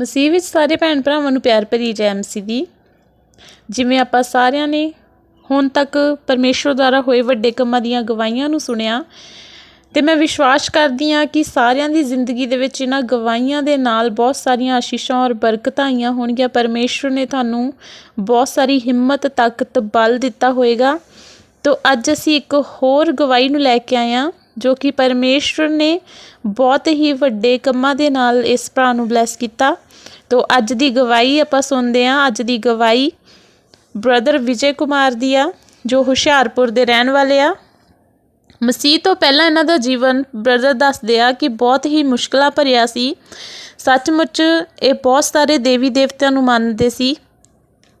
ਮਸੀਹ ਵਿੱਚ ਸਾਰੇ ਭੈਣ ਭਰਾਵਾਂ ਨੂੰ ਪਿਆਰ ਭਰੀ ਜੈ ਮਸੀਹ ਦੀ। ਜਿਵੇਂ ਆਪਾਂ ਸਾਰਿਆਂ ਨੇ ਹੁਣ ਤੱਕ ਪਰਮੇਸ਼ਵਰ ਦੁਆਰਾ ਹੋਏ ਵੱਡੇ ਕੰਮਾਂ ਦੀਆਂ ਗਵਾਹੀਆਂ ਨੂੰ ਸੁਣਿਆ, ਤੇ ਮੈਂ ਵਿਸ਼ਵਾਸ ਕਰਦੀ ਹਾਂ ਕਿ ਸਾਰਿਆਂ ਦੀ ਜ਼ਿੰਦਗੀ ਦੇ ਵਿੱਚ ਇਹਨਾਂ ਗਵਾਹੀਆਂ ਦੇ ਨਾਲ ਬਹੁਤ ਸਾਰੀਆਂ ਆਸ਼ੀਸ਼ਾਂ ਔਰ ਬਰਕਤਾਂ ਆਈਆਂ ਹੋਣਗੀਆਂ। ਪਰਮੇਸ਼ਵਰ ਨੇ ਤੁਹਾਨੂੰ ਬਹੁਤ ਸਾਰੀ ਹਿੰਮਤ, ਤਾਕਤ, ਬਲ ਦਿੱਤਾ ਹੋਵੇਗਾ ਤੋ ਅੱਜ ਅਸੀਂ ਇੱਕ ਹੋਰ ਗਵਾਹੀ ਨੂੰ ਲੈ ਕੇ ਆਏ ਹਾਂ, ਜੋ ਕਿ ਪਰਮੇਸ਼ਵਰ ਨੇ ਬਹੁਤ ਹੀ ਵੱਡੇ ਕੰਮਾਂ ਦੇ ਨਾਲ ਇਸ ਭਰਾ ਨੂੰ ਬਲੈਸ ਕੀਤਾ। ਤੋ ਅੱਜ ਦੀ ਗਵਾਹੀ ਆਪਾਂ ਸੁਣਦੇ ਹਾਂ। ਅੱਜ ਦੀ ਗਵਾਹੀ ਬ੍ਰਦਰ ਵਿਜੇ ਕੁਮਾਰ ਦੀ ਆ, ਜੋ ਹੁਸ਼ਿਆਰਪੁਰ ਦੇ ਰਹਿਣ ਵਾਲੇ ਆ। ਮਸੀਹ ਤੋਂ ਪਹਿਲਾਂ ਇਹਨਾਂ ਦਾ ਜੀਵਨ ਬ੍ਰਦਰ ਦੱਸਦੇ ਆ ਕਿ ਬਹੁਤ ਹੀ ਮੁਸ਼ਕਲਾਂ ਭਰਿਆ ਸੀ। ਸੱਚਮੁੱਚ ਇਹ ਬਹੁਤ ਸਾਰੇ ਦੇਵੀ ਦੇਵਤਿਆਂ ਨੂੰ ਮੰਨਦੇ ਸੀ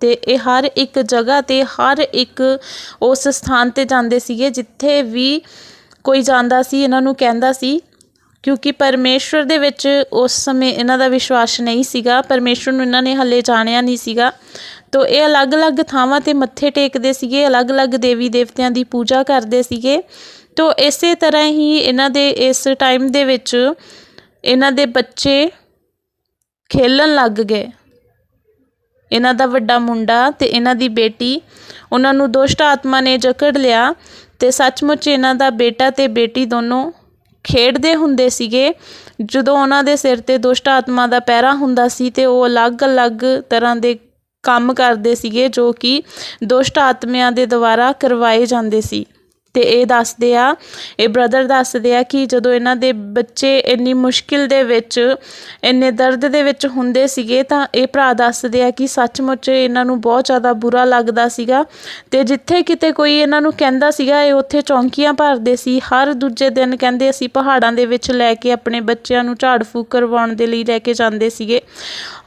ਤੇ ਇਹ ਹਰ ਇੱਕ ਜਗ੍ਹਾ ਤੇ, ਹਰ ਇੱਕ ਉਸ ਸਥਾਨ ਤੇ ਜਾਂਦੇ ਸੀਗੇ, ਜਿੱਥੇ ਵੀ ਕੋਈ ਜਾਂਦਾ ਸੀ, ਇਹਨਾਂ ਨੂੰ ਕਹਿੰਦਾ ਸੀ ਕਿਉਂਕਿ ਪਰਮੇਸ਼ਵਰ ਦੇ ਵਿੱਚ ਉਸ ਸਮੇਂ ਇਹਨਾਂ ਦਾ ਵਿਸ਼ਵਾਸ ਨਹੀਂ ਸੀਗਾ, ਪਰਮੇਸ਼ਵਰ ਨੂੰ ਇਹਨਾਂ ਨੇ ਹੱਲੇ ਜਾਣਿਆ ਨਹੀਂ ਸੀਗਾ। ਤੋ ਇਹ ਅਲੱਗ-ਅਲੱਗ ਥਾਵਾਂ ਤੇ ਮੱਥੇ ਟੇਕਦੇ ਸੀਗੇ, ਅਲੱਗ-ਅਲੱਗ ਦੇਵੀ ਦੇਵਤਿਆਂ ਦੀ ਪੂਜਾ ਕਰਦੇ ਸੀਗੇ। ਤੋ ਇਸੇ ਤਰ੍ਹਾਂ ਹੀ ਇਹਨਾਂ ਦੇ ਇਸ ਟਾਈਮ ਦੇ ਵਿੱਚ ਇਹਨਾਂ ਦੇ ਬੱਚੇ ਖੇਲਣ ਲੱਗ ਗਏ। ਇਹਨਾਂ ਦਾ ਵੱਡਾ ਮੁੰਡਾ ਤੇ ਇਹਨਾਂ ਦੀ ਬੇਟੀ, ਉਹਨਾਂ ਨੂੰ ਦੁਸ਼ਟ ਆਤਮਾ ਨੇ ਜਕੜ ਲਿਆ ਤੇ ਸੱਚਮੁੱਚ ਇਹਨਾਂ ਦਾ ਬੇਟਾ ਤੇ ਬੇਟੀ ਦੋਨੋਂ ਖੇਡਦੇ ਹੁੰਦੇ ਸੀਗੇ, ਜਦੋਂ ਉਹਨਾਂ ਦੇ ਸਿਰ ਤੇ ਦੁਸ਼ਟ ਆਤਮਾ ਦਾ ਪਹਿਰਾ ਹੁੰਦਾ ਸੀ ਤੇ ਉਹ ਅਲੱਗ-ਅਲੱਗ ਤਰ੍ਹਾਂ ਦੇ ਕੰਮ ਕਰਦੇ ਸੀਗੇ ਜੋ ਕਿ ਦੁਸ਼ਟ ਆਤਮਿਆਂ ਦੇ ਦੁਆਰਾ ਕਰਵਾਏ ਜਾਂਦੇ ਸੀ। ਤੇ ਇਹ ਦੱਸਦੇ ਆ, ਇਹ ਬ੍ਰਦਰ ਦੱਸਦੇ ਆ ਕਿ ਜਦੋਂ ਇਹਨਾਂ ਦੇ ਬੱਚੇ ਇੰਨੀ ਮੁਸ਼ਕਿਲ ਦੇ ਵਿੱਚ, ਇੰਨੇ ਦਰਦ ਦੇ ਵਿੱਚ ਹੁੰਦੇ ਸੀਗੇ ਤਾਂ ਇਹ ਭਰਾ ਦੱਸਦੇ ਆ ਕਿ ਸੱਚਮੁੱਚ ਇਹਨਾਂ ਨੂੰ ਬਹੁਤ ਜ਼ਿਆਦਾ ਬੁਰਾ ਲੱਗਦਾ ਸੀਗਾ ਤੇ ਜਿੱਥੇ ਕਿਤੇ ਕੋਈ ਇਹਨਾਂ ਨੂੰ ਕਹਿੰਦਾ ਸੀਗਾ, ਇਹ ਉੱਥੇ ਚੌਂਕੀਆਂ ਭਰਦੇ ਸੀ। ਹਰ ਦੂਜੇ ਦਿਨ ਕਹਿੰਦੇ ਅਸੀਂ ਪਹਾੜਾਂ ਦੇ ਵਿੱਚ ਲੈ ਕੇ ਆਪਣੇ ਬੱਚਿਆਂ ਨੂੰ ਝਾੜ ਫੂਕ ਕਰਵਾਉਣ ਦੇ ਲਈ ਲੈ ਕੇ ਜਾਂਦੇ ਸੀਗੇ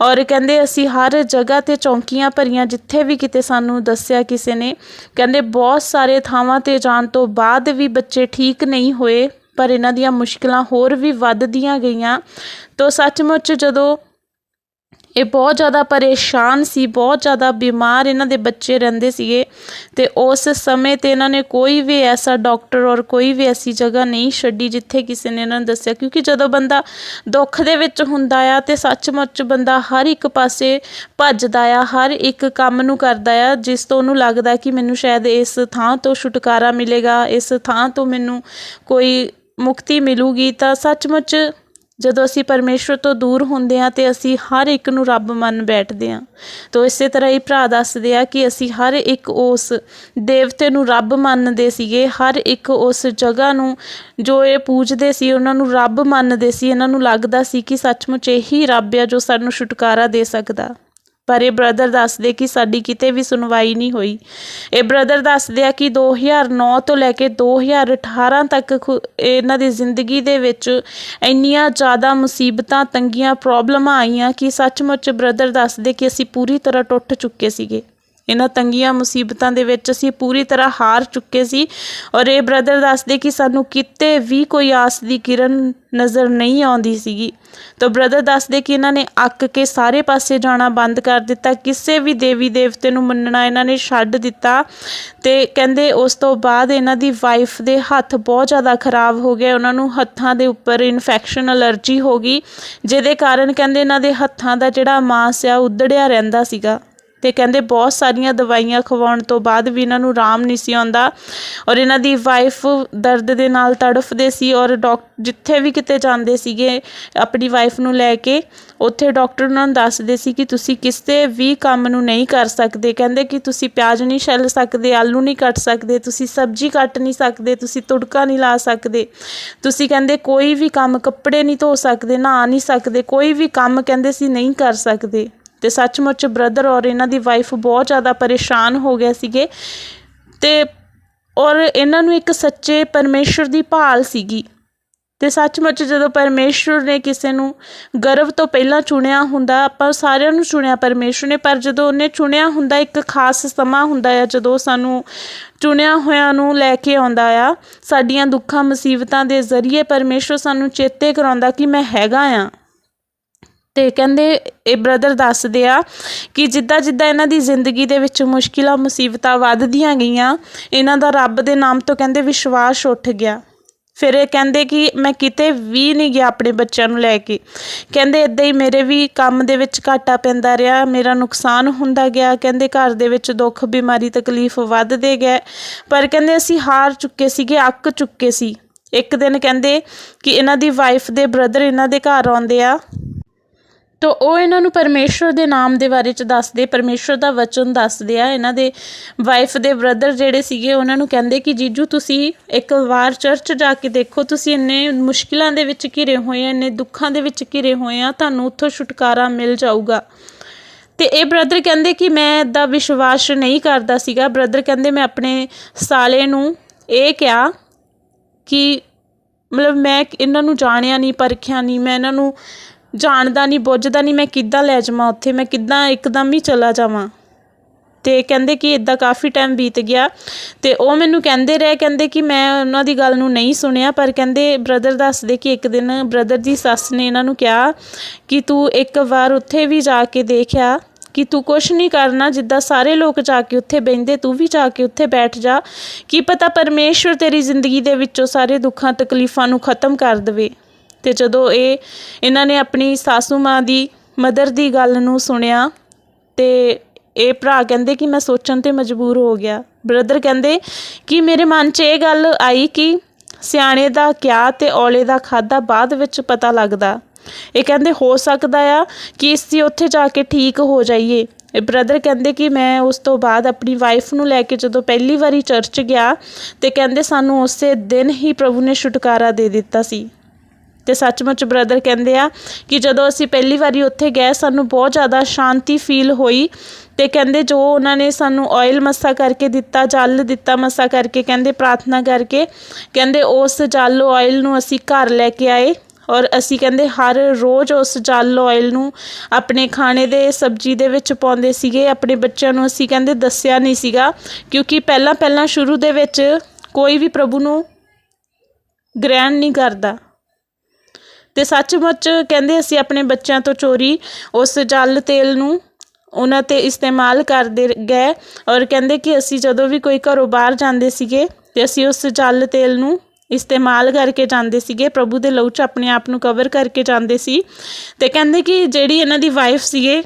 ਔਰ ਕਹਿੰਦੇ ਅਸੀਂ ਹਰ ਜਗ੍ਹਾ ਤੇ ਚੌਂਕੀਆਂ ਭਰੀਆਂ, ਜਿੱਥੇ ਵੀ ਕਿਤੇ ਸਾਨੂੰ ਦੱਸਿਆ ਕਿਸੇ ਨੇ, ਕਹਿੰਦੇ ਬਹੁਤ ਸਾਰੇ ਥਾਵਾਂ ਤੇ ਜਾਣ ਤੋਂ ਬਾਅਦ ਵੀ ਬੱਚੇ ਠੀਕ ਨਹੀਂ ਹੋਏ, ਪਰ ਇਹਨਾਂ ਦੀਆਂ ਮੁਸ਼ਕਲਾਂ ਹੋਰ ਵੀ ਵੱਧਦੀਆਂ ਗਈਆਂ। ਤੋਂ ਸੱਚਮੁੱਚ ਜਦੋਂ ਇਹ ਬਹੁਤ ਜ਼ਿਆਦਾ ਪਰੇਸ਼ਾਨ ਸੀ, ਬਹੁਤ ਜ਼ਿਆਦਾ ਬਿਮਾਰ ਇਹਨਾਂ ਦੇ ਬੱਚੇ ਰਹਿੰਦੇ ਸੀਗੇ ਤੇ ਉਸ ਸਮੇਂ ਤੇ ਇਹਨਾਂ ਨੇ ਕੋਈ ਵੀ ਐਸਾ ਡਾਕਟਰ ਔਰ ਕੋਈ ਵੀ ਐਸੀ ਜਗ੍ਹਾ ਨਹੀਂ ਛੱਡੀ ਜਿੱਥੇ ਕਿਸੇ ਨੇ ਇਹਨਾਂ ਨੂੰ ਦੱਸਿਆ, ਕਿਉਂਕਿ ਜਦੋਂ ਬੰਦਾ ਦੁੱਖ ਦੇ ਵਿੱਚ ਹੁੰਦਾ ਆ ਤੇ ਸੱਚਮੁੱਚ ਬੰਦਾ ਹਰ ਇੱਕ ਪਾਸੇ ਭੱਜਦਾ ਆ, ਹਰ ਇੱਕ ਕੰਮ ਨੂੰ ਕਰਦਾ ਆ, ਜਿਸ ਤੋਂ ਉਹਨੂੰ ਲੱਗਦਾ ਕਿ ਮੈਨੂੰ ਸ਼ਾਇਦ ਇਸ ਥਾਂ ਤੋਂ ਛੁਟਕਾਰਾ ਮਿਲੇਗਾ, ਇਸ ਥਾਂ ਤੋਂ ਮੈਨੂੰ ਕੋਈ ਮੁਕਤੀ ਮਿਲੂਗੀ, ਤਾਂ ਸੱਚਮੁੱਚ ਜਦੋਂ ਅਸੀਂ ਪਰਮੇਸ਼ਵਰ ਤੋਂ ਦੂਰ ਹੁੰਦੇ ਹਾਂ ਤੇ ਅਸੀਂ ਹਰ ਇੱਕ ਨੂੰ ਰੱਬ ਮੰਨ ਬੈਠਦੇ ਹਾਂ। ਤੋ ਇਸੇ ਤਰ੍ਹਾਂ ਹੀ ਭਰਾ ਦੱਸਦੇ ਆ ਕਿ ਅਸੀਂ ਹਰ ਇੱਕ ਉਸ ਦੇਵਤੇ ਨੂੰ ਰੱਬ ਮੰਨਦੇ ਸੀਗੇ, ਹਰ ਇੱਕ ਉਸ ਜਗ੍ਹਾ ਨੂੰ ਜੋ ਇਹ ਪੂਜਦੇ ਸੀ, ਉਹਨਾਂ ਨੂੰ ਰੱਬ ਮੰਨਦੇ ਸੀ। ਇਹਨਾਂ ਨੂੰ ਲੱਗਦਾ ਸੀ ਕਿ ਸੱਚਮੁੱਚ ਇਹੀ ਰੱਬ ਆ ਜੋ ਸਾਨੂੰ ਛੁਟਕਾਰਾ ਦੇ ਸਕਦਾ। ਪਰ ਇਹ ਬ੍ਰਦਰ ਦੱਸਦੇ ਕਿ ਸਾਡੀ ਕਿਤੇ ਵੀ ਸੁਣਵਾਈ ਨਹੀਂ ਹੋਈ। ਇਹ ਬ੍ਰਦਰ ਦੱਸਦੇ ਆ ਕਿ 2009 ਤੋਂ ਲੈ ਕੇ 2018 ਤੱਕ ਇਹਨਾਂ ਦੀ ਜ਼ਿੰਦਗੀ ਦੇ ਵਿੱਚ ਇੰਨੀਆਂ ਜ਼ਿਆਦਾ ਮੁਸੀਬਤਾਂ, ਤੰਗੀਆਂ ਪ੍ਰੋਬਲਮਾਂ ਆਈਆਂ ਕਿ ਸੱਚਮੁੱਚ ਬ੍ਰਦਰ ਦੱਸਦੇ ਕਿ ਅਸੀਂ ਪੂਰੀ ਤਰ੍ਹਾਂ ਟੁੱਟ ਚੁੱਕੇ ਸੀਗੇ। ਇਹਨਾਂ ਤੰਗੀਆਂ ਮੁਸੀਬਤਾਂ ਦੇ ਵਿੱਚ ਅਸੀਂ ਪੂਰੀ ਤਰ੍ਹਾਂ ਹਾਰ ਚੁੱਕੇ ਸੀ ਔਰ ਇਹ ਬ੍ਰਦਰ ਦੱਸਦੇ ਕਿ ਸਾਨੂੰ ਕਿਤੇ ਵੀ ਕੋਈ ਆਸ ਦੀ ਕਿਰਨ ਨਜ਼ਰ ਨਹੀਂ ਆਉਂਦੀ ਸੀਗੀ। ਤਾਂ ਬ੍ਰਦਰ ਦੱਸਦੇ ਕਿ ਇਹਨਾਂ ਨੇ ਅੱਕ ਕੇ ਸਾਰੇ ਪਾਸੇ ਜਾਣਾ ਬੰਦ ਕਰ ਦਿੱਤਾ, ਕਿਸੇ ਵੀ ਦੇਵੀ ਦੇਵਤੇ ਨੂੰ ਮੰਨਣਾ ਇਹਨਾਂ ਨੇ ਛੱਡ ਦਿੱਤਾ ਤੇ ਕਹਿੰਦੇ ਉਸ ਤੋਂ ਬਾਅਦ ਇਹਨਾਂ ਦੀ ਵਾਈਫ ਦੇ ਹੱਥ ਬਹੁਤ ਜ਼ਿਆਦਾ ਖਰਾਬ ਹੋ ਗਏ ਉਹਨਾਂ ਨੂੰ ਹੱਥਾਂ ਦੇ ਉੱਪਰ ਇਨਫੈਕਸ਼ਨ ਅਲਰਜੀ ਹੋ ਗਈ, ਜਿਹਦੇ ਕਾਰਨ ਕਹਿੰਦੇ ਇਹਨਾਂ ਦੇ ਹੱਥਾਂ ਦਾ ਜਿਹੜਾ ਮਾਸ ਆ ਉਧੜਿਆ ਰਹਿੰਦਾ ਸੀਗਾ। ਤੇ ਕਹਿੰਦੇ ਬਹੁਤ ਸਾਰੀਆਂ ਦਵਾਈਆਂ ਖਵਾਉਣ ਤੋਂ ਬਾਅਦ ਵੀ ਇਹਨਾਂ ਨੂੰ ਆਰਾਮ ਨਹੀਂ ਸੀ ਆਉਂਦਾ ਔਰ ਇਹਨਾਂ ਦੀ ਵਾਈਫ ਦਰਦ ਦੇ ਨਾਲ ਤੜਫਦੇ ਸੀ ਔਰ ਡਾਕ ਜਿੱਥੇ ਵੀ ਕਿਤੇ ਜਾਂਦੇ ਸੀਗੇ ਆਪਣੀ ਵਾਈਫ ਨੂੰ ਲੈ ਕੇ, ਉੱਥੇ ਡਾਕਟਰ ਉਹਨਾਂ ਨੂੰ ਦੱਸਦੇ ਸੀ ਕਿ ਤੁਸੀਂ ਕਿਸੇ ਵੀ ਕੰਮ ਨੂੰ ਨਹੀਂ ਕਰ ਸਕਦੇ। ਕਹਿੰਦੇ ਕਿ ਤੁਸੀਂ ਪਿਆਜ਼ ਨਹੀਂ ਛਿੱਲ ਸਕਦੇ, ਆਲੂ ਨਹੀਂ ਕੱਟ ਸਕਦੇ, ਤੁਸੀਂ ਸਬਜ਼ੀ ਕੱਟ ਨਹੀਂ ਸਕਦੇ, ਤੁਸੀਂ ਤੁੜਕਾ ਨਹੀਂ ਲਾ ਸਕਦੇ। ਤੁਸੀਂ ਕਹਿੰਦੇ ਕੋਈ ਵੀ ਕੰਮ ਕੱਪੜੇ ਨਹੀਂ ਧੋ ਸਕਦੇ, ਨਹਾ ਨਹੀਂ ਸਕਦੇ, ਕੋਈ ਵੀ ਕੰਮ ਕਹਿੰਦੇ ਸੀ ਨਹੀਂ ਕਰ ਸਕਦੇ। ਤੇ ਸੱਚਮੁੱਚ ਬ੍ਰਦਰ ਔਰ ਇਹਨਾਂ ਦੀ ਵਾਈਫ ਬਹੁਤ ਜ਼ਿਆਦਾ ਪਰੇਸ਼ਾਨ ਹੋ ਗਏ ਸੀਗੇ ਤੇ ਔਰ ਇਹਨਾਂ ਨੂੰ ਇੱਕ ਸੱਚੇ ਪਰਮੇਸ਼ਰ ਦੀ ਭਾਲ ਸੀਗੀ। ਤੇ ਸੱਚਮੁੱਚ ਜਦੋਂ ਪਰਮੇਸ਼ਰ ਨੇ ਕਿਸੇ ਨੂੰ ਗਰਭ ਤੋਂ ਪਹਿਲਾਂ ਚੁਣਿਆ ਹੁੰਦਾ, ਆਪਾਂ ਸਾਰਿਆਂ ਨੂੰ ਚੁਣਿਆ ਪਰਮੇਸ਼ਰ ਨੇ, ਪਰ ਜਦੋਂ ਉਹਨੇ ਚੁਣਿਆ ਹੁੰਦਾ, ਇੱਕ ਖਾਸ ਸਮਾਂ ਹੁੰਦਾ ਆ, ਜਦੋਂ ਸਾਨੂੰ ਚੁਣਿਆ ਹੋਇਆਂ ਨੂੰ ਲੈ ਕੇ ਆਉਂਦਾ ਆ, ਸਾਡੀਆਂ ਦੁੱਖਾਂ, ਮੁਸੀਬਤਾਂ ਦੇ ਜ਼ਰੀਏ ਪਰਮੇਸ਼ਰ ਸਾਨੂੰ ਚੇਤੇ ਕਰਾਉਂਦਾ ਕਿ ਮੈਂ ਹੈਗਾ ਆ। ਤੇ ਕਹਿੰਦੇ ਇਹ ਬ੍ਰਦਰ ਦੱਸਦੇ ਆ ਕਿ ਜਿੱਦਾਂ ਜਿੱਦਾਂ ਇਹਨਾਂ ਦੀ ਜ਼ਿੰਦਗੀ ਦੇ ਵਿੱਚ ਮੁਸ਼ਕਿਲਾਂ, ਮੁਸੀਬਤਾਂ ਵੱਧਦੀਆਂ ਗਈਆਂ, ਇਹਨਾਂ ਦਾ ਰੱਬ ਦੇ ਨਾਮ ਤੋਂ ਕਹਿੰਦੇ ਵਿਸ਼ਵਾਸ ਉੱਠ ਗਿਆ। ਫਿਰ ਇਹ ਕਹਿੰਦੇ ਕਿ ਮੈਂ ਕਿਤੇ ਵੀ ਨਹੀਂ ਗਿਆ ਆਪਣੇ ਬੱਚਿਆਂ ਨੂੰ ਲੈ ਕੇ। ਕਹਿੰਦੇ ਇਦਾਂ ਹੀ ਮੇਰੇ ਵੀ ਕੰਮ ਦੇ ਵਿੱਚ ਘਾਟਾ ਪੈਂਦਾ ਰਿਹਾ, ਮੇਰਾ ਨੁਕਸਾਨ ਹੁੰਦਾ ਗਿਆ, ਕਹਿੰਦੇ ਘਰ ਦੇ ਵਿੱਚ ਦੁੱਖ, ਬਿਮਾਰੀ, ਤਕਲੀਫ ਵੱਧਦੇ ਗਏ। ਪਰ ਕਹਿੰਦੇ ਅਸੀਂ ਹਾਰ ਚੁੱਕੇ ਸੀਗੇ, ਅੱਕ ਚੁੱਕੇ ਸੀ। ਇੱਕ ਦਿਨ ਕਹਿੰਦੇ ਕਿ ਇਹਨਾਂ ਦੀ ਵਾਈਫ ਦੇ ਬ੍ਰਦਰ ਇਹਨਾਂ ਦੇ ਘਰ ਆਉਂਦੇ ਆ। ਤਾਂ ਉਹ ਇਹਨਾਂ ਨੂੰ ਪਰਮੇਸ਼ਵਰ ਦੇ ਨਾਮ ਦੇ ਬਾਰੇ ਚ ਦੱਸਦੇ ਪਰਮੇਸ਼ਵਰ ਦਾ ਵਚਨ ਦੱਸਦੇ ਆ, ਇਹਨਾਂ ਦੇ ਵਾਈਫ ਦੇ ਬ੍ਰਦਰ ਜਿਹੜੇ ਸੀਗੇ, ਉਹਨਾਂ ਨੂੰ ਕਹਿੰਦੇ ਕਿ ਜੀਜੂ ਤੁਸੀਂ ਇੱਕ ਵਾਰ ਚਰਚ ਜਾ ਕੇ ਦੇਖੋ, ਤੁਸੀਂ ਇੰਨੇ ਮੁਸ਼ਕਿਲਾਂ ਦੇ ਵਿੱਚ ਘਿਰੇ ਹੋਏ ਆ, ਇੰਨੇ ਦੁੱਖਾਂ ਦੇ ਵਿੱਚ ਘਿਰੇ ਹੋਏ ਆ, ਤੁਹਾਨੂੰ ਉੱਥੋਂ ਛੁਟਕਾਰਾ ਮਿਲ ਜਾਊਗਾ। ਤੇ ਇਹ ਬ੍ਰਦਰ ਕਹਿੰਦੇ ਕਿ ਮੈਂ ਦਾ ਵਿਸ਼ਵਾਸ ਨਹੀਂ ਕਰਦਾ ਸੀਗਾ ਬ੍ਰਦਰ ਕਹਿੰਦੇ ਮੈਂ ਆਪਣੇ ਸਾਲੇ ਨੂੰ ਇਹ ਕਿਹਾ ਕਿ ਮਤਲਬ ਮੈਂ ਇਹਨਾਂ ਨੂੰ ਜਾਣਿਆ ਨਹੀਂ, ਪਰਖਿਆ ਨਹੀਂ, ਮੈਂ ਇਹਨਾਂ ਨੂੰ ਜਾਣਦਾ ਨਹੀਂ, ਬੁੱਝਦਾ ਨਹੀਂ ਮੈਂ ਕਿੱਦਾਂ ਲੈ ਜਾਵਾਂ ਉੱਥੇ, ਮੈਂ ਕਿੱਦਾਂ ਇੱਕਦਮ ਹੀ ਚਲਾ ਜਾਵਾਂ। ਤੇ ਕਹਿੰਦੇ ਕਿ ਇਦਾਂ ਕਾਫੀ ਟਾਈਮ ਬੀਤ ਗਿਆ ਤੇ ਉਹ ਮੈਨੂੰ ਕਹਿੰਦੇ ਰਹੇ, ਕਹਿੰਦੇ ਕਿ ਮੈਂ ਉਹਨਾਂ ਦੀ ਗੱਲ ਨੂੰ ਨਹੀਂ ਸੁਣਿਆ, ਪਰ ਕਹਿੰਦੇ ਬ੍ਰਦਰ ਦੱਸਦੇ ਕਿ ਇੱਕ ਦਿਨ ਬ੍ਰਦਰ ਦੀ ਸੱਸ ਨੇ ਇਹਨਾਂ ਨੂੰ ਕਿਹਾ ਕਿ ਤੂੰ ਇੱਕ ਵਾਰ ਉੱਥੇ ਵੀ ਜਾ ਕੇ ਦੇਖਿਆ ਕਿ ਤੂੰ ਕੁਛ ਨਹੀਂ ਕਰਨਾ, ਜਿੱਦਾਂ ਸਾਰੇ ਲੋਕ ਜਾ ਕੇ ਉੱਥੇ ਬਹਿੰਦੇ, ਤੂੰ ਵੀ ਜਾ ਕੇ ਉੱਥੇ ਬੈਠ ਜਾ। ਕੀ ਪਤਾ ਪਰਮੇਸ਼ਵਰ ਤੇਰੀ ਜ਼ਿੰਦਗੀ ਦੇ ਵਿੱਚੋਂ ਸਾਰੇ ਦੁੱਖਾਂ ਤਕਲੀਫਾਂ ਨੂੰ ਖਤਮ ਕਰ ਦੇਵੇ। ਤੇ ਜਦੋਂ ਇਹ, ਇਹਨਾਂ ਨੇ ਆਪਣੀ ਸਾਸੂ ਮਾਂ ਦੀ ਮਦਰ ਦੀ ਗੱਲ ਨੂੰ ਸੁਣਿਆ ਤੇ ਇਹ ਭਰਾ ਕਹਿੰਦੇ ਕਿ ਮੈਂ ਸੋਚਣ ਤੇ ਮਜਬੂਰ ਹੋ ਗਿਆ। ਬ੍ਰਦਰ ਕਹਿੰਦੇ ਕਿ ਮੇਰੇ ਮਨ 'ਚ ਇਹ ਗੱਲ ਆਈ ਕਿ ਸਿਆਣੇ ਦਾ ਕਿਆ ਤੇ ਔਲੇ ਦਾ ਖਾਦਾ ਬਾਅਦ ਵਿੱਚ ਪਤਾ ਲੱਗਦਾ। ਇਹ ਕਹਿੰਦੇ, ਹੋ ਸਕਦਾ ਆ ਕਿ ਅਸੀਂ ਉੱਥੇ ਜਾ ਕੇ ਠੀਕ ਹੋ ਜਾਈਏ। ਇਹ ਬ੍ਰਦਰ ਕਹਿੰਦੇ ਕਿ ਮੈਂ ਉਸ ਤੋਂ ਬਾਅਦ ਆਪਣੀ ਵਾਈਫ ਨੂੰ ਲੈ ਕੇ ਜਦੋਂ ਪਹਿਲੀ ਵਾਰੀ ਚਰਚ ਗਿਆ ਤੇ ਕਹਿੰਦੇ ਸਾਨੂੰ ਉਸੇ ਦਿਨ ਹੀ ਪ੍ਰਭੂ ਨੇ ਛੁਟਕਾਰਾ ਦੇ ਦਿੱਤਾ ਸੀ। ਤੇ ਸੱਚਮੁੱਚ ਬ੍ਰਦਰ ਕਹਿੰਦੇ ਆ ਕਿ ਜਦੋਂ ਅਸੀਂ ਪਹਿਲੀ ਵਾਰੀ ਉੱਥੇ ਗਏ, ਸਾਨੂੰ ਬਹੁਤ ਜ਼ਿਆਦਾ ਸ਼ਾਂਤੀ ਫੀਲ ਹੋਈ ਤੇ ਕਹਿੰਦੇ ਜੋ ਉਹਨਾਂ ਨੇ ਸਾਨੂੰ ਆਇਲ ਮੱਸਾ ਕਰਕੇ ਦਿੱਤਾ, ਜਲ ਦਿੱਤਾ ਮੱਸਾ ਕਰਕੇ, ਕਹਿੰਦੇ ਪ੍ਰਾਰਥਨਾ ਕਰਕੇ, ਕਹਿੰਦੇ ਉਸ ਜਲ ਆਇਲ ਨੂੰ ਅਸੀਂ ਘਰ ਲੈ ਕੇ ਆਏ ਔਰ ਅਸੀਂ ਕਹਿੰਦੇ ਹਰ ਰੋਜ਼ ਉਸ ਜਲ ਆਇਲ ਨੂੰ ਆਪਣੇ ਖਾਣੇ ਦੇ, ਸਬਜ਼ੀ ਦੇ ਵਿੱਚ ਪਾਉਂਦੇ ਸੀਗੇ, ਆਪਣੇ ਬੱਚਿਆਂ ਨੂੰ ਅਸੀਂ ਕਹਿੰਦੇ ਦੱਸਿਆ ਨਹੀਂ ਸੀਗਾ, ਕਿਉਂਕਿ ਪਹਿਲਾਂ ਪਹਿਲਾਂ ਸ਼ੁਰੂ ਦੇ ਵਿੱਚ ਕੋਈ ਵੀ ਪ੍ਰਭੂ ਨੂੰ ਗ੍ਰਹਿਣ ਨਹੀਂ ਕਰਦਾ। ਤੇ ਸੱਚਮੁੱਚ ਕਹਿੰਦੇ ਅਸੀਂ ਆਪਣੇ ਬੱਚਿਆਂ ਤੋਂ ਚੋਰੀ ਉਸ ਜਲ ਤੇਲ ਨੂੰ ਉਹਨਾਂ ਤੇ ਇਸਤੇਮਾਲ ਕਰਦੇ ਗਏ ਔਰ ਕਹਿੰਦੇ ਕਿ ਅਸੀਂ ਜਦੋਂ ਵੀ ਕੋਈ ਘਰੋਂ ਬਾਹਰ ਜਾਂਦੇ ਸੀਗੇ ਤੇ ਅਸੀਂ ਉਸ ਜਲ ਤੇਲ ਨੂੰ ਇਸਤੇਮਾਲ ਕਰਕੇ ਜਾਂਦੇ ਸੀਗੇ, ਪ੍ਰਭੂ ਦੇ ਲਹੂ 'ਚ ਆਪਣੇ ਆਪ ਨੂੰ ਕਵਰ ਕਰਕੇ ਜਾਂਦੇ ਸੀ। ਤੇ ਕਹਿੰਦੇ ਕਿ ਜਿਹੜੀ ਇਹਨਾਂ ਦੀ ਵਾਈਫ ਸੀਗੇ,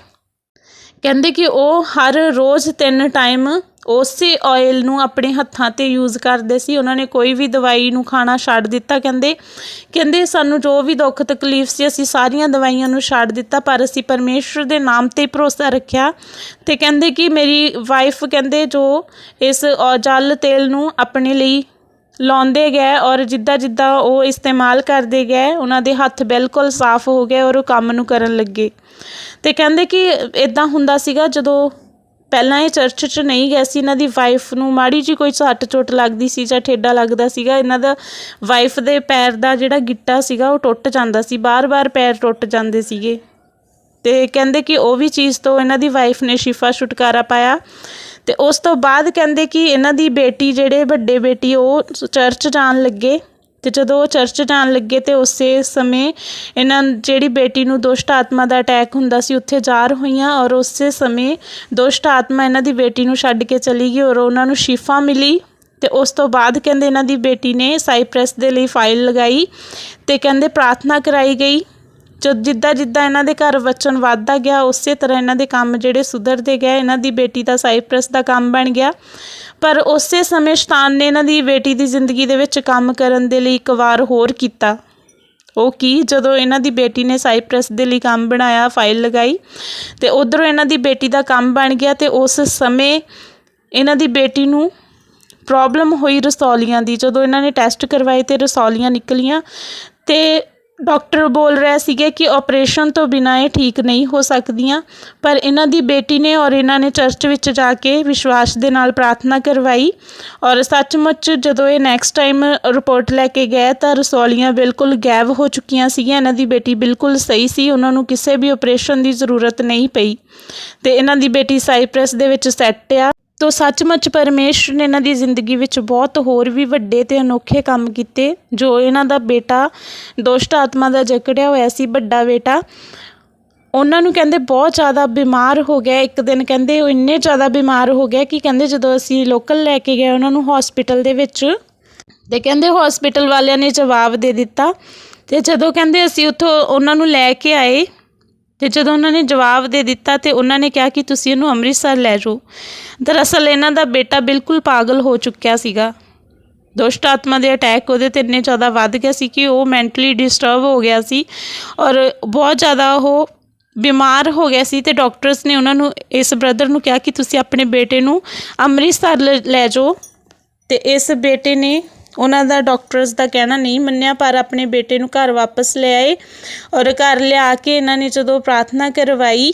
ਕਹਿੰਦੇ ਕਿ ਉਹ ਹਰ ਰੋਜ਼ ਤਿੰਨ ਟਾਈਮ ਉਸੇ ਆਇਲ ਨੂੰ ਆਪਣੇ ਹੱਥਾਂ ਤੇ ਯੂਜ਼ ਕਰਦੇ ਸੀ। ਉਹਨਾਂ ਨੇ ਕੋਈ ਵੀ ਦਵਾਈ ਨੂੰ ਖਾਣਾ ਛੱਡ ਦਿੱਤਾ। ਕਹਿੰਦੇ ਕਹਿੰਦੇ ਸਾਨੂੰ ਜੋ ਵੀ ਦੁੱਖ ਤਕਲੀਫ ਸੀ, ਅਸੀਂ ਸਾਰੀਆਂ ਦਵਾਈਆਂ ਨੂੰ ਛੱਡ ਦਿੱਤਾ, ਪਰ ਅਸੀਂ ਪਰਮੇਸ਼ਰ ਦੇ ਨਾਮ ਤੇ ਭਰੋਸਾ ਰੱਖਿਆ। ਤੇ ਕਹਿੰਦੇ ਕਿ ਮੇਰੀ ਵਾਈਫ ਕਹਿੰਦੇ ਜੋ ਇਸ ਜਲ ਤੇਲ ਨੂੰ ਆਪਣੇ ਲਈ ਲਾਉਂਦੇ ਗਏ ਔਰ ਜਿੱਦਾਂ ਜਿੱਦਾਂ ਉਹ ਇਸਤੇਮਾਲ ਕਰਦੇ ਗਏ, ਉਹਨਾਂ ਦੇ ਹੱਥ ਬਿਲਕੁਲ ਸਾਫ਼ ਹੋ ਗਏ ਔਰ ਉਹ ਕੰਮ ਨੂੰ ਕਰਨ ਲੱਗੇ। ਤੇ ਕਹਿੰਦੇ ਕਿ ਇਦਾਂ ਹੁੰਦਾ ਸੀਗਾ ਜਦੋਂ ਪਹਿਲਾਂ ਇਹ ਚਰਚ 'ਚ ਨਹੀਂ ਗਏ ਸੀ, ਇਹਨਾਂ ਦੀ ਵਾਈਫ ਨੂੰ ਮਾੜੀ ਜੀ ਕੋਈ ਸੱਟ ਚੋਟ ਲੱਗਦੀ ਸੀ ਜਾਂ ਠੇਡਾ ਲੱਗਦਾ ਸੀਗਾ, ਇਹਨਾਂ ਦਾ ਵਾਈਫ ਦੇ ਪੈਰ ਦਾ ਜਿਹੜਾ ਗਿੱਟਾ ਸੀਗਾ ਉਹ ਟੁੱਟ ਜਾਂਦਾ ਸੀ, ਬਾਰ-ਬਾਰ ਪੈਰ ਟੁੱਟ ਜਾਂਦੇ ਸੀਗੇ। ਤੇ ਕਹਿੰਦੇ ਕਿ ਉਹ ਵੀ ਚੀਜ਼ ਤੋਂ ਇਹਨਾਂ ਦੀ ਵਾਈਫ ਨੇ ਸ਼ਿਫਾ ਛੁਟਕਾਰਾ ਪਾਇਆ। ਤੇ ਉਸ ਤੋਂ ਬਾਅਦ ਕਹਿੰਦੇ ਕਿ ਇਹਨਾਂ ਦੀ ਬੇਟੀ, ਜਿਹੜੇ ਵੱਡੇ ਬੇਟੀ, ਉਹ ਚਰਚ ਜਾਣ ਲੱਗੇ। ਤੇ ਜਦੋਂ ਉਹ ਚਰਚ ਜਾਣ ਲੱਗੇ ਤੇ ਉਸੇ ਸਮੇਂ ਇਹਨਾਂ ਜਿਹੜੀ ਬੇਟੀ ਨੂੰ ਦੁਸ਼ਟ ਆਤਮਾ ਦਾ ਅਟੈਕ ਹੁੰਦਾ ਸੀ, ਉੱਥੇ ਜ਼ਾਰ ਹੋਈਆਂ ਔਰ ਉਸੇ ਸਮੇਂ ਦੁਸ਼ਟ ਆਤਮਾ ਇਹਨਾਂ ਦੀ ਬੇਟੀ ਨੂੰ ਛੱਡ ਕੇ ਚਲੀ ਗਈ ਔਰ ਉਹਨਾਂ ਨੂੰ ਸ਼ਿਫਾ ਮਿਲੀ ਤੇ ਉਸ ਤੋਂ ਬਾਅਦ ਕਹਿੰਦੇ ਇਹਨਾਂ ਦੀ ਬੇਟੀ ਨੇ ਸਾਈਪ੍ਰੈਸ ਦੇ ਲਈ ਫਾਈਲ ਲਗਾਈ ਤੇ ਕਹਿੰਦੇ ਪ੍ਰਾਰਥਨਾ ਕਰਾਈ ਗਈ। ਜੋ ਜਿੱਦਾਂ ਜਿੱਦਾਂ ਇਹਨਾਂ ਦੇ ਘਰ ਵਚਨ ਵੱਧਦਾ ਗਿਆ, ਉਸੇ ਤਰ੍ਹਾਂ ਇਹਨਾਂ ਦੇ ਕੰਮ ਜਿਹੜੇ ਸੁਧਰਦੇ ਗਏ, ਇਹਨਾਂ ਦੀ ਬੇਟੀ ਦਾ ਸਾਈਪ੍ਰਸ ਦਾ ਕੰਮ ਬਣ ਗਿਆ। ਪਰ ਉਸੇ ਸਮੇਂ ਸ਼ੈਤਾਨ ਨੇ ਇਹਨਾਂ ਦੀ ਬੇਟੀ ਦੀ ਜ਼ਿੰਦਗੀ ਦੇ ਵਿੱਚ ਕੰਮ ਕਰਨ ਦੇ ਲਈ ਇੱਕ ਵਾਰ ਹੋਰ ਕੀਤਾ। ਉਹ ਕੀ? ਜਦੋਂ ਇਹਨਾਂ ਦੀ ਬੇਟੀ ਨੇ ਸਾਈਪ੍ਰਸ ਦੇ ਲਈ ਕੰਮ ਬਣਾਇਆ, ਫਾਈਲ ਲਗਾਈ, ਤੇ ਉਧਰੋਂ ਇਹਨਾਂ ਦੀ ਬੇਟੀ ਦਾ ਕੰਮ ਬਣ ਗਿਆ ਤੇ ਉਸ ਸਮੇਂ ਇਹਨਾਂ ਦੀ ਬੇਟੀ ਨੂੰ ਪ੍ਰੋਬਲਮ ਹੋਈ ਰਸੌਲੀਆਂ ਦੀ। ਜਦੋਂ ਇਹਨਾਂ ਨੇ ਟੈਸਟ ਕਰਵਾਏ ਤੇ ਰਸੌਲੀਆਂ ਨਿਕਲੀਆਂ ਤੇ ਡਾਕਟਰ ਬੋਲ ਰਿਹਾ ਸੀਗੇ ਕਿ ਆਪਰੇਸ਼ਨ ਤੋਂ ਬਿਨਾਂ ਇਹ ਠੀਕ ਨਹੀਂ ਹੋ ਸਕਦੀਆਂ, ਪਰ ਇਹਨਾਂ ਦੀ ਬੇਟੀ ਨੇ ਔਰ ਇਹਨਾਂ ਨੇ ਚਰਚ ਵਿੱਚ ਜਾ ਕੇ ਵਿਸ਼ਵਾਸ ਦੇ ਨਾਲ ਪ੍ਰਾਰਥਨਾ ਕਰਵਾਈ ਔਰ ਸੱਚਮੁੱਚ ਜਦੋਂ ਇਹ ਨੈਕਸਟ ਟਾਈਮ ਰਿਪੋਰਟ ਲੈ ਕੇ ਗਏ ਤਾਂ ਰਸੌਲੀਆਂ ਬਿਲਕੁਲ ਗਾਇਬ ਹੋ ਚੁੱਕੀਆਂ ਸੀਗੀਆਂ, ਇਹਨਾਂ ਦੀ ਬੇਟੀ ਬਿਲਕੁਲ ਸਹੀ ਸੀ, ਉਹਨਾਂ ਨੂੰ ਕਿਸੇ ਵੀ ਆਪਰੇਸ਼ਨ ਦੀ ਜ਼ਰੂਰਤ ਨਹੀਂ ਪਈ ਤੇ ਇਹਨਾਂ ਦੀ ਬੇਟੀ ਸਾਈਪ੍ਰੈਸ ਦੇ ਵਿੱਚ ਸੈੱਟ ਆ। ਤੋ ਸੱਚਮੁੱਚ ਪਰਮੇਸ਼ਰ ਨੇ ਇਹਨਾਂ ਦੀ ਜ਼ਿੰਦਗੀ ਵਿੱਚ ਬਹੁਤ ਹੋਰ ਵੀ ਵੱਡੇ ਤੇ ਅਨੋਖੇ ਕੰਮ ਕੀਤੇ, ਜੋ ਇਹਨਾਂ ਦਾ ਬੇਟਾ, ਦੁਸ਼ਟ ਆਤਮਾ ਦਾ ਜਕੜਿਆ ਹੋਇਆ ਸੀ, ਵੱਡਾ ਬੇਟਾ। ਉਹਨਾਂ ਨੂੰ ਕਹਿੰਦੇ ਬਹੁਤ ਜ਼ਿਆਦਾ ਬਿਮਾਰ ਹੋ ਗਿਆ। ਇੱਕ ਦਿਨ ਕਹਿੰਦੇ ਉਹ ਇੰਨੇ ਜ਼ਿਆਦਾ ਬਿਮਾਰ ਹੋ ਗਿਆ ਕਿ ਕਹਿੰਦੇ ਜਦੋਂ ਅਸੀਂ ਲੋਕਲ ਲੈ ਕੇ ਗਏ, ਉਹਨਾਂ ਨੂੰ ਹਸਪੀਟਲ ਦੇ ਵਿੱਚ। ਤੇ ਕਹਿੰਦੇ ਹਸਪੀਟਲ ਵਾਲਿਆਂ ਨੇ ਜਵਾਬ ਦੇ ਦਿੱਤਾ। ਤੇ ਜਦੋਂ ਕਹਿੰਦੇ ਅਸੀਂ ਉੱਥੋਂ ਉਹਨਾਂ ਨੂੰ ਲੈ ਕੇ ਆਏ ਤੇ ਜਦੋਂ ਉਹਨਾਂ ਨੇ ਜਵਾਬ ਦੇ ਦਿੱਤਾ ਤੇ ਉਹਨਾਂ ਨੇ ਕਿਹਾ ਕਿ ਤੁਸੀਂ ਇਹਨੂੰ ਅੰਮ੍ਰਿਤਸਰ ਲੈ ਜਾਓ। ਦਰਅਸਲ ਇਹਨਾਂ ਦਾ ਬੇਟਾ ਬਿਲਕੁਲ ਪਾਗਲ ਹੋ ਚੁੱਕਿਆ ਸੀਗਾ। ਦੁਸ਼ਟ ਆਤਮਾ ਦੇ ਅਟੈਕ ਉਹਦੇ ਤੇ ਇੰਨੇ ਜ਼ਿਆਦਾ ਵੱਧ ਗਿਆ ਸੀ ਕਿ ਉਹ ਮੈਂਟਲੀ ਡਿਸਟਰਬ ਹੋ ਗਿਆ ਸੀ ਔਰ ਬਹੁਤ ਜ਼ਿਆਦਾ ਉਹ ਬਿਮਾਰ ਹੋ ਗਿਆ ਸੀ ਤੇ ਡਾਕਟਰਸ ਨੇ ਉਹਨਾਂ ਨੂੰ, ਇਸ ਬ੍ਰਦਰ ਨੂੰ ਕਿਹਾ ਕਿ ਤੁਸੀਂ ਆਪਣੇ ਬੇਟੇ ਨੂੰ ਅੰਮ੍ਰਿਤਸਰ ਲ- ਲੈ ਜਾਓ ਤੇ ਇਸ ਬੇਟੇ ਨੇ ਉਹਨਾਂ ਦਾ ਡਾਕਟਰਸ ਦਾ ਕਹਿਣਾ ਨਹੀਂ ਮੰਨਿਆ, ਪਰ ਆਪਣੇ ਬੇਟੇ ਨੂੰ ਘਰ ਵਾਪਸ ਲੈ ਆਏ ਔਰ ਘਰ ਲਿਆ ਕੇ ਇਹਨਾਂ ਨੇ ਜਦੋਂ ਪ੍ਰਾਰਥਨਾ ਕਰਵਾਈ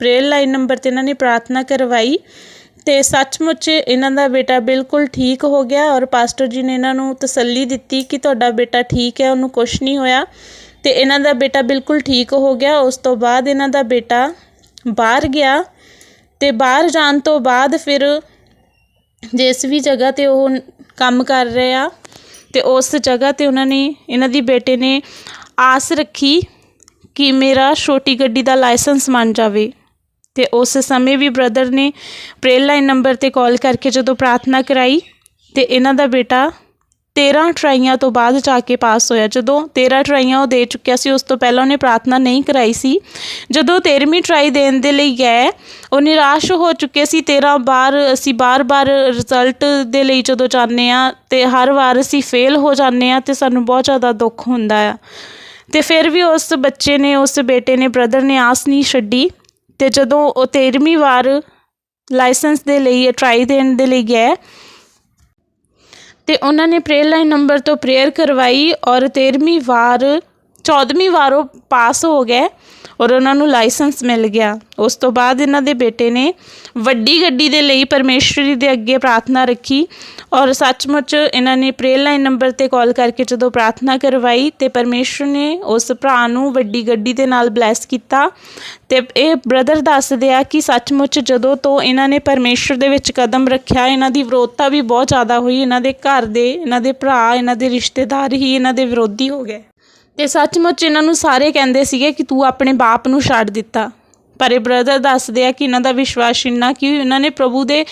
ਪ੍ਰੇਅਰ ਲਾਈਨ ਨੰਬਰ ਤੇ ਇਹਨਾਂ ਨੇ ਪ੍ਰਾਰਥਨਾ ਕਰਵਾਈ ਤੇ ਸੱਚਮੁੱਚ ਇਹਨਾਂ ਦਾ ਬੇਟਾ ਬਿਲਕੁਲ ਠੀਕ ਹੋ ਗਿਆ ਔਰ ਪਾਸਟਰ ਜੀ ਨੇ ਇਹਨਾਂ ਨੂੰ ਤਸੱਲੀ ਦਿੱਤੀ ਕਿ ਤੁਹਾਡਾ ਬੇਟਾ ਠੀਕ ਹੈ, ਉਹਨੂੰ ਕੁਝ ਨਹੀਂ ਹੋਇਆ ਤੇ ਇਹਨਾਂ ਦਾ ਬੇਟਾ ਬਿਲਕੁਲ ਠੀਕ ਹੋ ਗਿਆ। ਉਸ ਤੋਂ ਬਾਅਦ ਇਹਨਾਂ ਦਾ ਬੇਟਾ ਬਾਹਰ ਗਿਆ ਤੇ ਬਾਹਰ ਜਾਣ ਤੋਂ ਬਾਅਦ ਫਿਰ ਜਿਸ ਵੀ ਜਗ੍ਹਾ ਤੇ ਉਹ ਕੰਮ ਕਰ ਰਹੇ ਆ ਤੇ ਉਸ ਜਗ੍ਹਾ ਤੇ ਉਹਨਾਂ ਨੇ, ਇਹਨਾਂ ਦੀ ਬੇਟੇ ਨੇ ਆਸ ਰੱਖੀ ਕਿ ਮੇਰਾ ਛੋਟੀ ਗੱਡੀ ਦਾ ਲਾਇਸੈਂਸ ਬਣ ਜਾਵੇ। ਤੇ ਉਸ ਸਮੇਂ ਵੀ ਬ੍ਰਦਰ ਨੇ ਪ੍ਰੇਅਰ ਲਾਈਨ ਨੰਬਰ ਤੇ ਕਾਲ ਕਰਕੇ ਜਦੋਂ ਪ੍ਰਾਰਥਨਾ ਕਰਾਈ, ਤੇ ਇਹਨਾਂ ਦਾ ਬੇਟਾ 13 ਟਰਾਈਆਂ ਤੋਂ ਬਾਅਦ ਜਾ ਕੇ ਪਾਸ ਹੋਇਆ। ਜਦੋਂ 13 ਟਰਾਈਆਂ ਉਹ ਦੇ ਚੁੱਕਿਆ ਸੀ, ਉਸ ਤੋਂ ਪਹਿਲਾਂ ਉਹਨੇ ਪ੍ਰਾਰਥਨਾ ਨਹੀਂ ਕਰਾਈ ਸੀ। ਜਦੋਂ 13ਵੀਂ ਟਰਾਈ ਦੇਣ ਦੇ ਲਈ ਗਏ, ਉਹ ਨਿਰਾਸ਼ ਹੋ ਚੁੱਕੇ ਸੀ। 13 ਵਾਰ ਅਸੀਂ ਬਾਰ-ਬਾਰ ਰਿਜ਼ਲਟ ਦੇ ਲਈ ਜਦੋਂ ਜਾਂਦੇ ਆ ਤੇ ਹਰ ਵਾਰ ਅਸੀਂ ਫੇਲ ਹੋ ਜਾਂਦੇ ਆ ਤੇ ਸਾਨੂੰ ਬਹੁਤ ਜ਼ਿਆਦਾ ਦੁੱਖ ਹੁੰਦਾ ਆ। ਤੇ ਫਿਰ ਵੀ ਉਸ ਬੱਚੇ ਨੇ, ਉਸ ਬੇਟੇ ਨੇ ਬ੍ਰਦਰ ਨੇ ਆਸ ਨਹੀਂ ਛੱਡੀ। ਤੇ ਜਦੋਂ ਉਹ 13ਵੀਂ ਵਾਰ ਲਾਇਸੈਂਸ ਦੇ ਲਈ ਟਰਾਈ ਦੇਣ ਦੇ ਲਈ ਗਏ ਤੇ ਉਹਨਾਂ ਨੇ ਪ੍ਰੇਅਰ ਲਾਈਨ ਨੰਬਰ ਤੋਂ ਪ੍ਰੇਅਰ ਕਰਵਾਈ ਔਰ 13ਵੀਂ ਵਾਰ 14ਵੀਂ ਵਾਰ ਉਹ ਪਾਸ ਹੋ ਗਏ। ਔਰ ਉਹਨਾਂ ਨੂੰ ਲਾਇਸੈਂਸ ਮਿਲ ਗਿਆ। ਉਸ ਤੋਂ ਬਾਅਦ ਇਹਨਾਂ ਦੇ ਬੇਟੇ ਨੇ ਵੱਡੀ ਗੱਡੀ ਦੇ ਲਈ ਪਰਮੇਸ਼ਵਰੀ ਦੇ ਅੱਗੇ ਪ੍ਰਾਰਥਨਾ ਰੱਖੀ ਔਰ ਸੱਚਮੁੱਚ ਇਹਨਾਂ ਨੇ ਪ੍ਰੇਅਰ ਲਾਈਨ ਨੰਬਰ ਤੇ ਕਾਲ ਕਰਕੇ ਜਦੋਂ ਪ੍ਰਾਰਥਨਾ ਕਰਵਾਈ ਤੇ ਪਰਮੇਸ਼ਵਰ ਨੇ ਉਸ ਭਰਾ ਨੂੰ ਵੱਡੀ ਗੱਡੀ ਦੇ ਨਾਲ ਬਲੈਸ ਕੀਤਾ ਤੇ ਇਹ ਬ੍ਰਦਰ ਦੱਸਦੇ ਆ ਕਿ ਸੱਚਮੁੱਚ ਜਦੋਂ ਤੋਂ ਇਹਨਾਂ ਨੇ ਪਰਮੇਸ਼ਵਰ ਦੇ ਵਿੱਚ ਕਦਮ ਰੱਖਿਆ, ਇਹਨਾਂ ਦੀ ਵਿਰੋਧਤਾ ਵੀ ਬਹੁਤ ਜ਼ਿਆਦਾ ਹੋਈ, ਇਹਨਾਂ ਦੇ ਘਰ ਦੇ, ਇਹਨਾਂ ਦੇ ਭਰਾ, ਇਹਨਾਂ ਦੇ ਰਿਸ਼ਤੇਦਾਰ ਹੀ ਇਹਨਾਂ ਦੇ ਵਿਰੋਧੀ ਹੋ ਗਏ। ਤੇ ਸੱਚਮੁੱਚ ਇਹਨਾਂ ਨੂੰ ਸਾਰੇ ਕਹਿੰਦੇ ਸੀਗੇ ਕਿ ਤੂੰ ਆਪਣੇ ਬਾਪ ਨੂੰ ਛੱਡ ਦਿੱਤਾ। ਪਰ ਇਹ ਬ੍ਰਦਰ ਦੱਸਦੇ ਆ ਕਿ ਇਹਨਾਂ ਦਾ ਵਿਸ਼ਵਾਸ ਇੰਨਾ ਕਿ ਇਹਨਾਂ ਨੇ ਪ੍ਰਭੂ ਦੇ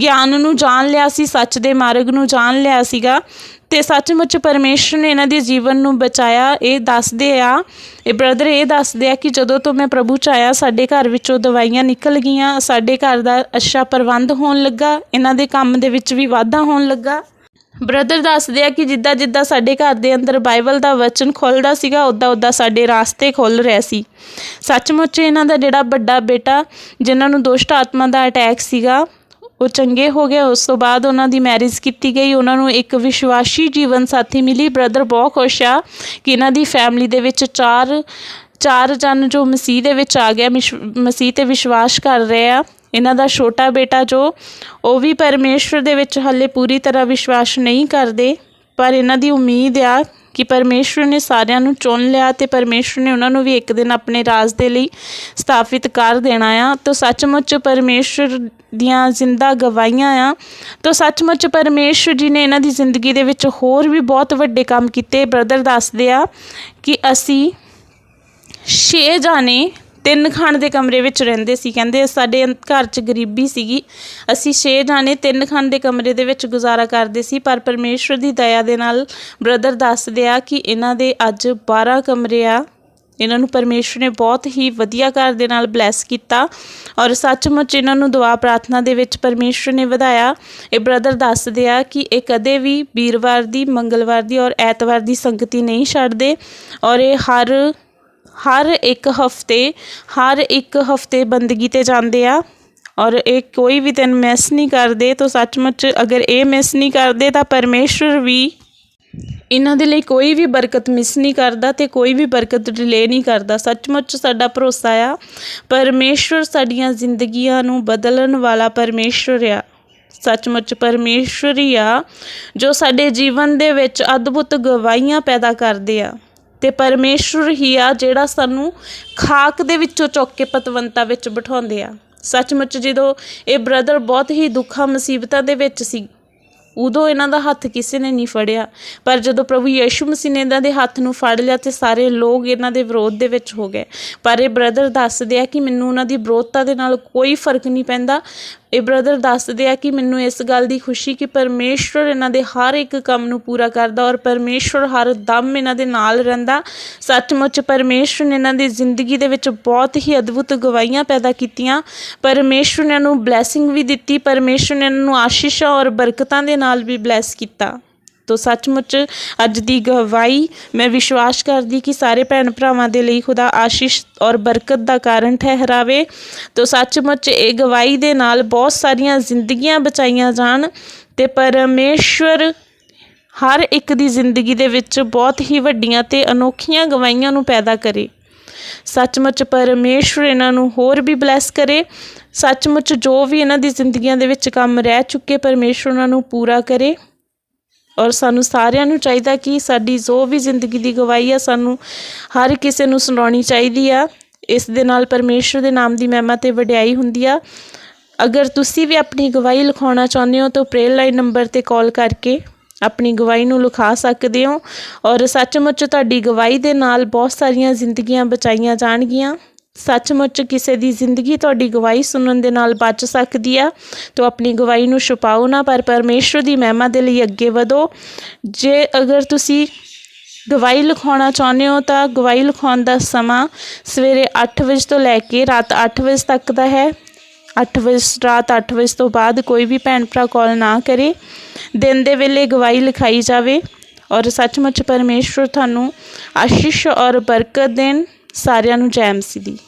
ਗਿਆਨ ਨੂੰ ਜਾਣ ਲਿਆ ਸੀ, ਸੱਚ ਦੇ ਮਾਰਗ ਨੂੰ ਜਾਣ ਲਿਆ ਸੀਗਾ। ਤੇ ਸੱਚਮੁੱਚ ਪਰਮੇਸ਼ਰ ਨੇ ਇਹਨਾਂ ਦੇ ਜੀਵਨ ਨੂੰ ਬਚਾਇਆ। ਇਹ ਦੱਸਦੇ ਆ, ਇਹ ਬ੍ਰਦਰ ਇਹ ਦੱਸਦੇ ਆ ਕਿ ਜਦੋਂ ਤੋਂ ਮੈਂ ਪ੍ਰਭੂ ਚ ਆਇਆ, ਸਾਡੇ ਘਰ ਵਿੱਚੋਂ ਦਵਾਈਆਂ ਨਿਕਲ ਗਈਆਂ, ਸਾਡੇ ਘਰ ਦਾ ਅੱਛਾ ਪ੍ਰਬੰਧ ਹੋਣ ਲੱਗਾ, ਇਹਨਾਂ ਦੇ ਕੰਮ ਦੇ ਵਿੱਚ ਵੀ ਵਾਧਾ ਹੋਣ ਲੱਗਾ। ਬ੍ਰਦਰ ਦੱਸਦੇ ਆ ਕਿ ਜਿੱਦਾਂ ਜਿੱਦਾਂ ਸਾਡੇ ਘਰ ਦੇ ਅੰਦਰ ਬਾਈਬਲ ਦਾ ਵਚਨ ਖੁੱਲਦਾ ਸੀਗਾ ਉਦਾਂ ਉਦਾਂ ਸਾਡੇ ਰਾਸਤੇ ਖੁੱਲ ਰਹੇ ਸੀ। ਸੱਚਮੁੱਚ ਇਹਨਾਂ ਦਾ ਜਿਹੜਾ ਵੱਡਾ ਬੇਟਾ, ਜਿਨ੍ਹਾਂ ਨੂੰ ਦੁਸ਼ਟ ਆਤਮਾ ਦਾ ਅਟੈਕ ਸੀਗਾ, ਉਹ ਚੰਗੇ ਹੋ ਗਏ। ਉਸ ਤੋਂ ਬਾਅਦ ਉਹਨਾਂ ਦੀ ਮੈਰਿਜ ਕੀਤੀ ਗਈ। ਉਹਨਾਂ ਨੂੰ ਇੱਕ ਵਿਸ਼ਵਾਸੀ ਜੀਵਨ ਸਾਥੀ ਮਿਲੀ। ਬ੍ਰਦਰ ਬਹੁਤ ਖੁਸ਼ ਆ ਕਿ ਇਹਨਾਂ ਦੀ ਫੈਮਿਲੀ ਦੇ ਵਿੱਚ ਚਾਰ ਚਾਰ ਜਨ ਜੋ ਮਸੀਹ ਦੇ ਵਿੱਚ ਆ ਗਿਆ, ਮਿਸ਼- ਮਸੀਹ ਤੇ ਵਿਸ਼ਵਾਸ ਕਰ ਰਹੇ ਆ। ਇਹਨਾਂ ਦਾ ਛੋਟਾ ਬੇਟਾ ਜੋ, ਉਹ ਵੀ ਪਰਮੇਸ਼ਵਰ ਦੇ ਵਿੱਚ ਹਾਲੇ ਪੂਰੀ ਤਰ੍ਹਾਂ ਵਿਸ਼ਵਾਸ ਨਹੀਂ ਕਰਦੇ, ਪਰ ਇਹਨਾਂ ਦੀ ਉਮੀਦ ਆ ਕਿ ਪਰਮੇਸ਼ਵਰ ਨੇ ਸਾਰਿਆਂ ਨੂੰ ਚੁਣ ਲਿਆ ਤੇ ਪਰਮੇਸ਼ਵਰ ਨੇ ਉਹਨਾਂ ਨੂੰ ਵੀ ਇੱਕ ਦਿਨ ਆਪਣੇ ਰਾਜ ਦੇ ਲਈ ਸਥਾਪਿਤ ਕਰ ਦੇਣਾ ਆ। ਤਾਂ ਸੱਚਮੁੱਚ ਪਰਮੇਸ਼ਵਰ ਦੀਆਂ ਜ਼ਿੰਦਾ ਗਵਾਹੀਆਂ ਆ। ਤਾਂ ਸੱਚਮੁੱਚ ਪਰਮੇਸ਼ਵਰ ਜੀ ਨੇ ਇਹਨਾਂ ਦੀ ਜ਼ਿੰਦਗੀ ਦੇ ਵਿੱਚ ਹੋਰ ਵੀ ਬਹੁਤ ਵੱਡੇ ਕੰਮ ਕੀਤੇ। ਬ੍ਰਦਰ ਦੱਸਦੇ ਆ ਕਿ ਅਸੀਂ ਛੇ ਜਾਣੇ ਤਿੰਨ ਖਾਣ ਦੇ ਕਮਰੇ ਵਿੱਚ ਰਹਿੰਦੇ ਸੀ। ਕਹਿੰਦੇ ਸਾਡੇ ਘਰ 'ਚ ਗਰੀਬੀ ਸੀਗੀ। ਅਸੀਂ ਛੇ ਜਾਣੇ ਤਿੰਨ ਖਾਣ ਦੇ ਕਮਰੇ ਦੇ ਵਿੱਚ ਗੁਜ਼ਾਰਾ ਕਰਦੇ ਸੀ। ਪਰ ਪਰਮੇਸ਼ਵਰ ਦੀ ਦਇਆ ਦੇ ਨਾਲ ਬ੍ਰਦਰ ਦੱਸਦੇ ਆ ਕਿ ਇਹਨਾਂ ਦੇ ਅੱਜ 12 ਕਮਰੇ ਆ। ਇਹਨਾਂ ਨੂੰ ਪਰਮੇਸ਼ਵਰ ਨੇ ਬਹੁਤ ਹੀ ਵਧੀਆ ਘਰ ਦੇ ਨਾਲ ਬਲੈਸ ਕੀਤਾ। ਔਰ ਸੱਚਮੁੱਚ ਇਹਨਾਂ ਨੂੰ ਦੁਆ ਪ੍ਰਾਰਥਨਾ ਦੇ ਵਿੱਚ ਪਰਮੇਸ਼ਵਰ ਨੇ ਵਧਾਇਆ। ਇਹ ਬ੍ਰਦਰ ਦੱਸਦੇ ਆ ਕਿ ਇਹ ਕਦੇ ਵੀ ਵੀਰਵਾਰ ਦੀ, ਮੰਗਲਵਾਰ ਦੀ ਔਰ ਐਤਵਾਰ ਦੀ ਸੰਗਤੀ ਨਹੀਂ ਛੱਡਦੇ। ਔਰ ਇਹ ਹਰ ਹਰ ਇੱਕ ਹਫ਼ਤੇ, ਹਰ ਇੱਕ ਹਫ਼ਤੇ ਬੰਦਗੀ ਤੇ ਜਾਂਦੇ ਆ ਔਰ ਇਹ ਕੋਈ ਵੀ ਦਿਨ ਮਿਸ ਨਹੀਂ ਕਰਦੇ। ਤਾਂ ਸੱਚਮੁੱਚ ਅਗਰ ਇਹ ਮਿਸ ਨਹੀਂ ਕਰਦੇ ਤਾਂ ਪਰਮੇਸ਼ਵਰ ਵੀ ਇਹਨਾਂ ਦੇ ਲਈ ਕੋਈ ਵੀ ਬਰਕਤ ਮਿਸ ਨਹੀਂ ਕਰਦਾ ਤੇ ਕੋਈ ਵੀ ਬਰਕਤ ਡਿਲੇ ਨਹੀਂ ਕਰਦਾ। ਸੱਚਮੁੱਚ ਸਾਡਾ ਭਰੋਸਾ ਆ ਪਰਮੇਸ਼ਵਰ ਸਾਡੀਆਂ ਜ਼ਿੰਦਗੀਆਂ ਨੂੰ ਬਦਲਣ ਵਾਲਾ ਪਰਮੇਸ਼ਵਰ ਆ। ਸੱਚਮੁੱਚ ਪਰਮੇਸ਼ਵਰ ਹੀ ਆ ਜੋ ਸਾਡੇ ਜੀਵਨ ਦੇ ਵਿੱਚ ਅਦਭੁਤ ਗਵਾਹੀਆਂ ਪੈਦਾ ਕਰਦੇ ਆ। ਤੇ ਪਰਮੇਸ਼ਵਰ ਹੀ ਆ ਜਿਹੜਾ ਸਾਨੂੰ ਖਾਕ ਦੇ ਵਿੱਚੋਂ ਚੁੱਕ ਕੇ ਪਤਵੰਤਾ ਵਿੱਚ ਬਿਠਾਉਂਦੇ ਆ। ਸੱਚਮੁੱਚ ਜਦੋਂ ਇਹ ਬ੍ਰਦਰ ਬਹੁਤ ਹੀ ਦੁੱਖਾਂ ਮੁਸੀਬਤਾਂ ਦੇ ਵਿੱਚ ਸੀ, ਉਦੋਂ ਇਹਨਾਂ ਦਾ ਹੱਥ ਕਿਸੇ ਨੇ ਨਹੀਂ ਫੜਿਆ। ਪਰ ਜਦੋਂ ਪ੍ਰਭੂ ਯੀਸ਼ੂ ਮਸੀਹ ਨੇ ਇਹਨਾਂ ਦੇ ਹੱਥ ਨੂੰ ਫੜ ਲਿਆ ਤੇ ਸਾਰੇ ਲੋਕ ਇਹਨਾਂ ਦੇ ਵਿਰੋਧ ਦੇ ਵਿੱਚ ਹੋ ਗਏ। ਪਰ ਇਹ ਬ੍ਰਦਰ ਦੱਸਦੇ ਆ ਕਿ ਮੈਨੂੰ ਉਹਨਾਂ ਦੀ ਵਿਰੋਧਤਾ ਦੇ ਨਾਲ ਕੋਈ ਫ਼ਰਕ ਨਹੀਂ ਪੈਂਦਾ। ਇਹ ਬ੍ਰਦਰ ਦੱਸਦੇ ਆ ਕਿ ਮੈਨੂੰ ਇਸ ਗੱਲ ਦੀ ਖੁਸ਼ੀ ਕਿ ਪਰਮੇਸ਼ਵਰ ਇਹਨਾਂ ਦੇ ਹਰ ਇੱਕ ਕੰਮ ਨੂੰ ਪੂਰਾ ਕਰਦਾ ਔਰ ਪਰਮੇਸ਼ਵਰ ਹਰ ਦਮ ਇਹਨਾਂ ਦੇ ਨਾਲ ਰਹਿੰਦਾ। ਸੱਚਮੁੱਚ ਪਰਮੇਸ਼ਵਰ ਨੇ ਇਹਨਾਂ ਦੀ ਜ਼ਿੰਦਗੀ ਦੇ ਵਿੱਚ ਬਹੁਤ ਹੀ ਅਦਭੁਤ ਗਵਾਹੀਆਂ ਪੈਦਾ ਕੀਤੀਆਂ। ਪਰਮੇਸ਼ਵਰ ਨੇ ਇਹਨਾਂ ਨੂੰ ਬਲੇਸਿੰਗ ਵੀ ਦਿੱਤੀ, ਪਰਮੇਸ਼ਵਰ ਨੇ ਇਹਨਾਂ ਨੂੰ ਆਸ਼ੀਸ਼ਾਂ ਔਰ ਬਰਕਤਾਂ ਦੇ ਨਾਲ ਵੀ ਬਲੈਸ ਕੀਤਾ। ਤੋ ਸੱਚਮੁੱਚ ਅੱਜ ਦੀ ਗਵਾਹੀ ਮੈਂ ਵਿਸ਼ਵਾਸ ਕਰਦੀ ਕਿ ਸਾਰੇ ਭੈਣ ਭਰਾਵਾਂ ਦੇ ਲਈ ਖੁਦਾ ਆਸ਼ੀਸ਼ ਔਰ ਬਰਕਤ ਦਾ ਕਾਰਨ ਠਹਿਰਾਵੇ। ਤੋ ਸੱਚਮੁੱਚ ਇਹ ਗਵਾਹੀ ਦੇ ਨਾਲ ਬਹੁਤ ਸਾਰੀਆਂ ਜ਼ਿੰਦਗੀਆਂ ਬਚਾਈਆਂ ਜਾਣ ਤੇ ਪਰਮੇਸ਼ਵਰ ਹਰ ਇੱਕ ਦੀ ਜ਼ਿੰਦਗੀ ਦੇ ਵਿੱਚ ਬਹੁਤ ਹੀ ਵੱਡੀਆਂ ਤੇ ਅਨੋਖੀਆਂ ਗਵਾਹੀਆਂ ਨੂੰ ਪੈਦਾ ਕਰੇ। ਸੱਚਮੁੱਚ ਪਰਮੇਸ਼ਵਰ ਇਹਨਾਂ ਨੂੰ ਹੋਰ ਵੀ ਬਲੈਸ ਕਰੇ। ਸੱਚਮੁੱਚ ਜੋ ਵੀ ਇਹਨਾਂ ਦੀ ਜ਼ਿੰਦਗੀਆਂ ਦੇ ਵਿੱਚ ਕੰਮ ਰਹਿ ਚੁੱਕੇ, ਪਰਮੇਸ਼ਵਰ ਉਹਨਾਂ ਨੂੰ ਪੂਰਾ ਕਰੇ। ਔਰ ਸਾਨੂੰ ਸਾਰਿਆਂ ਨੂੰ ਚਾਹੀਦਾ ਕਿ ਸਾਡੀ ਜੋ ਵੀ ਜ਼ਿੰਦਗੀ ਦੀ ਗਵਾਹੀ ਆ, ਸਾਨੂੰ ਹਰ ਕਿਸੇ ਨੂੰ ਸੁਣਾਉਣੀ ਚਾਹੀਦੀ ਆ। ਇਸ ਦੇ ਨਾਲ ਪਰਮੇਸ਼ਰ ਦੇ ਨਾਮ ਦੀ ਮਹਿਮਾ ਤੇ ਵਡਿਆਈ ਹੁੰਦੀ ਆ। ਅਗਰ ਤੁਸੀਂ ਵੀ ਆਪਣੀ ਗਵਾਹੀ ਲਿਖਾਉਣਾ ਚਾਹੁੰਦੇ ਹੋ, ਤਾਂ ਪ੍ਰੇਅਰ ਲਾਈਨ ਨੰਬਰ ਤੇ ਕਾਲ ਕਰਕੇ ਆਪਣੀ ਗਵਾਹੀ ਨੂੰ ਲਿਖਾ ਸਕਦੇ ਹੋ। ਔਰ ਸੱਚਮੁੱਚ ਤੁਹਾਡੀ ਗਵਾਹੀ ਦੇ ਨਾਲ ਬਹੁਤ ਸਾਰੀਆਂ ਜ਼ਿੰਦਗੀਆਂ ਬਚਾਈਆਂ ਜਾਣਗੀਆਂ। ਸੱਚਮੁੱਚ ਕਿਸੇ ਦੀ ਜ਼ਿੰਦਗੀ ਤੁਹਾਡੀ ਗਵਾਹੀ ਸੁਣਨ ਦੇ ਨਾਲ ਬਚ ਸਕਦੀ ਆ। ਤੋ ਆਪਣੀ ਗਵਾਹੀ ਨੂੰ ਛੁਪਾਓ ਨਾ, ਪਰ ਪਰਮੇਸ਼ਰ ਦੀ ਮਹਿਮਾ ਦੇ ਲਈ ਅੱਗੇ ਵਧੋ। ਜੇ ਅਗਰ ਤੁਸੀਂ ਗਵਾਹੀ ਲਿਖਾਉਣਾ ਚਾਹੁੰਦੇ ਹੋ, ਤਾਂ ਗਵਾਹੀ ਲਿਖਾਉਣ ਦਾ ਸਮਾਂ ਸਵੇਰੇ 8 ਵਜੇ ਤੋਂ ਲੈ ਕੇ ਰਾਤ 8 ਵਜੇ ਤੱਕ ਦਾ ਹੈ। 8 ਵਜੇ, ਰਾਤ 8 ਵਜੇ ਤੋਂ ਬਾਅਦ ਕੋਈ ਵੀ ਭੈਣ ਭਰਾ ਕਾਲ ਨਾ ਕਰੇ। ਦਿਨ ਦੇ ਵੇਲੇ ਗਵਾਹੀ ਲਿਖਾਈ ਜਾਵੇ। ਔਰ ਸੱਚਮੁੱਚ ਪਰਮੇਸ਼ਰ ਤੁਹਾਨੂੰ ਆਸ਼ੀਸ਼ ਔਰ ਬਰਕਤ ਦੇਣ। ਸਾਰਿਆਂ ਨੂੰ ਜੈ ਮਸੀਹ ਦੀ।